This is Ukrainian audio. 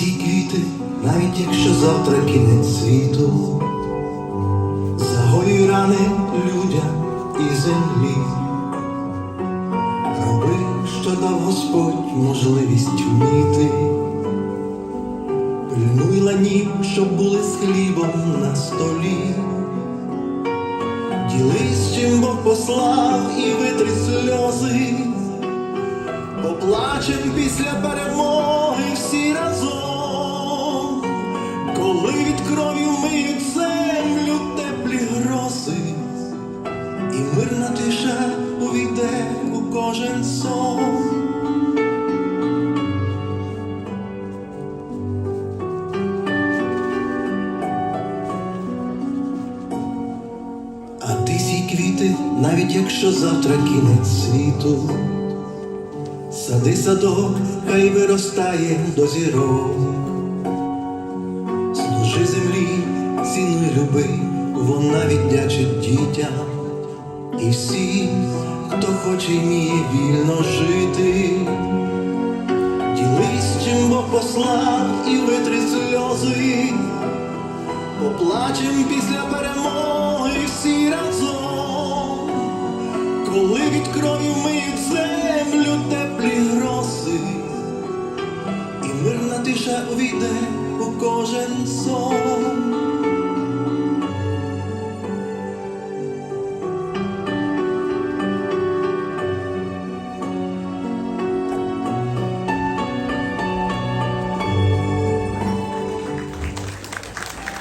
сій квіти, навіть якщо завтра кінець світу, загоюй рани людям і землі. Роби, що дав Господь можливість вміти. Пильнуй ланів, щоб були з хлібом на столі. Ділись, чим Бог послав і витри сльози. Поплачем після перемоги коли від крові вмиють землю теплі грози, і мирна тиша увійде у кожен сон. А ти сій квіти, навіть якщо завтра кінець світу. Сади садок, хай виростає до зірок. Служи землі, цінуй люби, вона віддячить дітям. І всі, хто хоче вміє вільно жити. Ділись, чим Бог послав і витри сльози. Поплачем після перемоги всі разом, коли від крові вмиють землю теплі грози, і мирна тиша увійде у кожен сон.